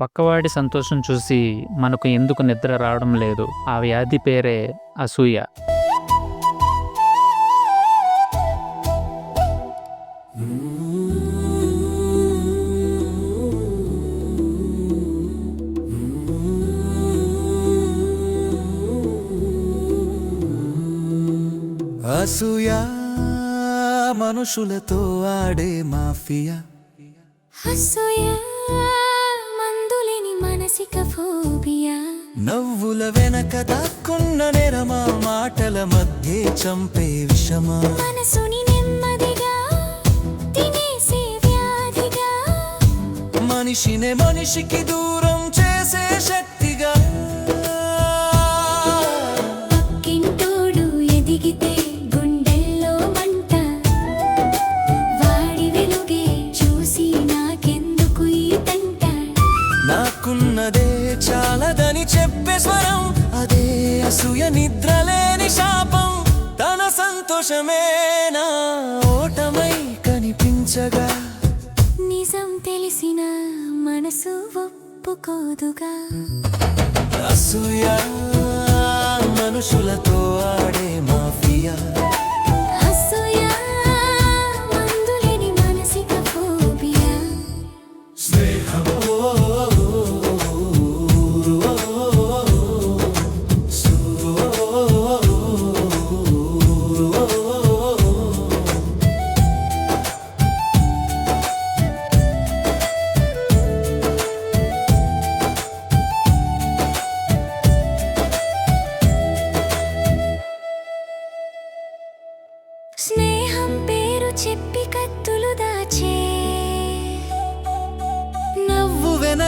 పక్కవాడి సంతోషం చూసి మనకు ఎందుకు నిద్ర రావడం లేదు? ఆ వ్యాధి పేరే అసూయ. అసూయ మనుషులతో ఆడే మాఫియా. అసూయ ఫోబియా నవ్వుల వెనక దాక్కున్న నెరమా? మాటల మధ్య చంపే విషమా? మనసుని నెమ్మదిగా తినేసే వ్యాధిగా? మనిషినే మనిషికి దూరం కనిపించగా నిజం తెలిసిన మనసు ఒప్పుకోదుగా. అసూయ మనుషులతో ఆడే మాఫియా.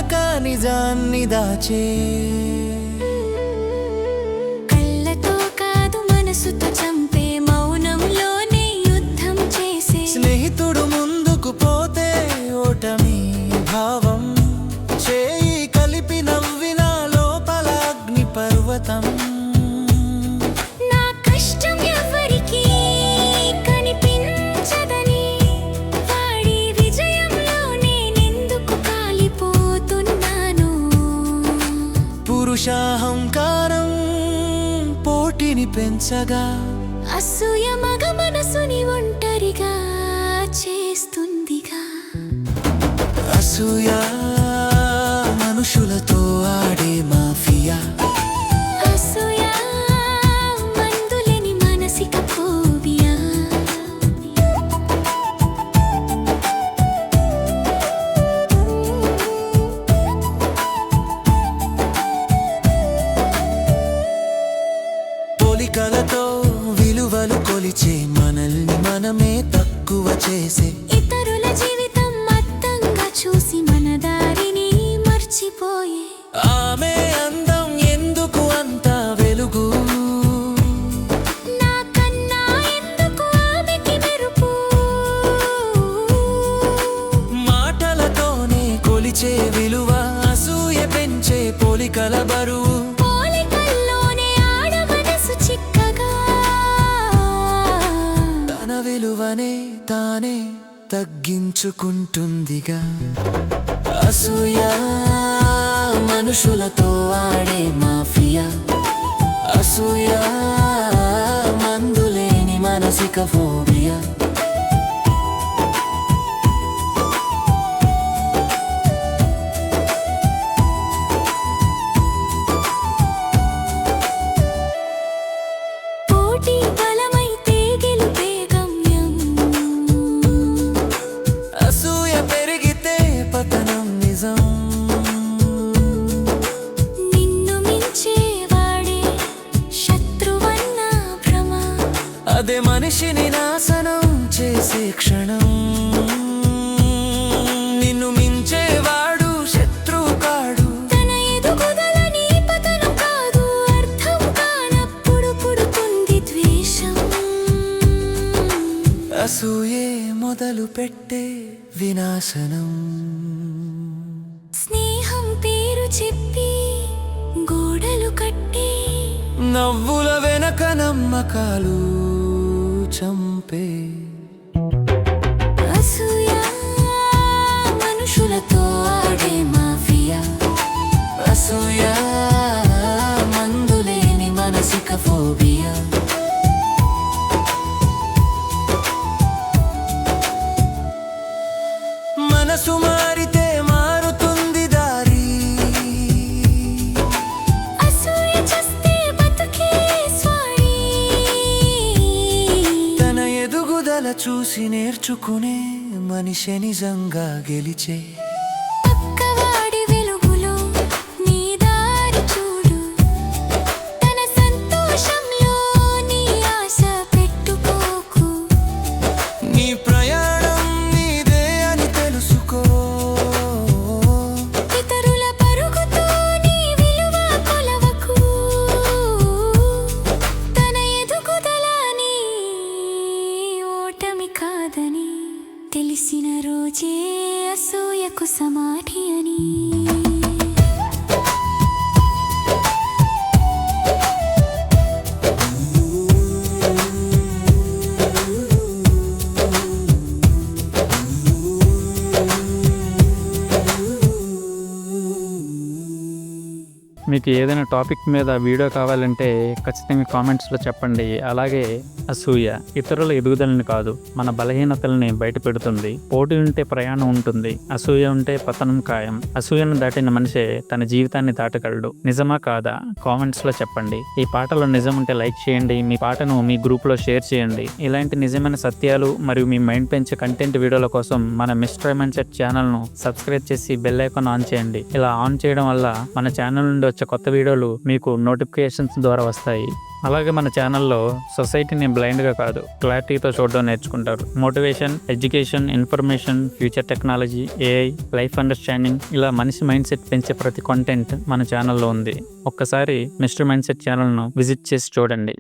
का निजान निदाचे పోటీని పెంచగా అసూయ మగ మనసుని ఒంటరిగా చేస్తుందిగా. అసూయ మనుషులతో ఆడే కొలిచే మనల్ని మనమే తక్కువ చేసే. ఇతరుల జీవితం మొత్తంగా చూసి మన దారిని మర్చిపోయే. ఆమె అందం ఎందుకు అంత వెలుగు? నాకన్నా ఎందుకు ఆమెకి మెరుపు? మాటలతోనే కొలిచే విలువ అసూయ పెంచే పోలికల బరువు. తగ్గించుకుంటుందిగా. అసూయ మనుషులతో ఆడే మాఫియా. అసూయ మందులేని మానసిక ఫోబియా. మొదలు పెట్టే వినాశనం. స్నేహం పేరు చెప్పి గోడలు కట్టి నవ్వుల వెనక నమ్మకాలు చంపే. అసూయ మనుషులతో ఆడే మాఫియా. అసూయ చూసి నేర్చుకునే మనిషి నిజంగా గెలిచే మీకు ఏదైనా టాపిక్ మీద వీడియో కావాలంటే ఖచ్చితంగా కామెంట్స్లో చెప్పండి. అలాగే అసూయ ఇతరుల ఎదుగుదలని కాదు మన బలహీనతల్ని బయట పెడుతుంది పోటీ ఉంటే ప్రయాణం ఉంటుంది అసూయ ఉంటే పతనం ఖాయం. అసూయను దాటిన మనిషే తన జీవితాన్ని దాటగలడు. నిజమా కాదా? కామెంట్స్లో చెప్పండి. ఈ పాటలో నిజం ఉంటే లైక్ చేయండి మీ పాటను మీ గ్రూప్లో షేర్ చేయండి. ఇలాంటి నిజమైన సత్యాలు మరియు మీ మైండ్ పెంచే కంటెంట్ వీడియోల కోసం మన మిస్టర్ మైండ్ సెట్ ఛానల్ను సబ్స్క్రైబ్ చేసి బెల్ ఐకాన్ ఆన్ చేయండి. ఇలా ఆన్ చేయడం వల్ల మన ఛానల్ నుండి వచ్చే కొత్త వీడియోలు మీకు నోటిఫికేషన్స్ ద్వారా వస్తాయి. అలాగే మన ఛానల్లో సొసైటీని బ్లైండ్గా కాదు క్లారిటీతో చూడడం నేర్చుకుంటారు. Motivation education information future technology AI life understanding ఇలా మనిషి మైండ్ సెట్ పెంచే ప్రతి కంటెంట్ మన ఛానల్లో ఉంది. ఒక్కసారి మిస్టర్ మైండ్ సెట్ ఛానల్ను విజిట్ చేసి చూడండి.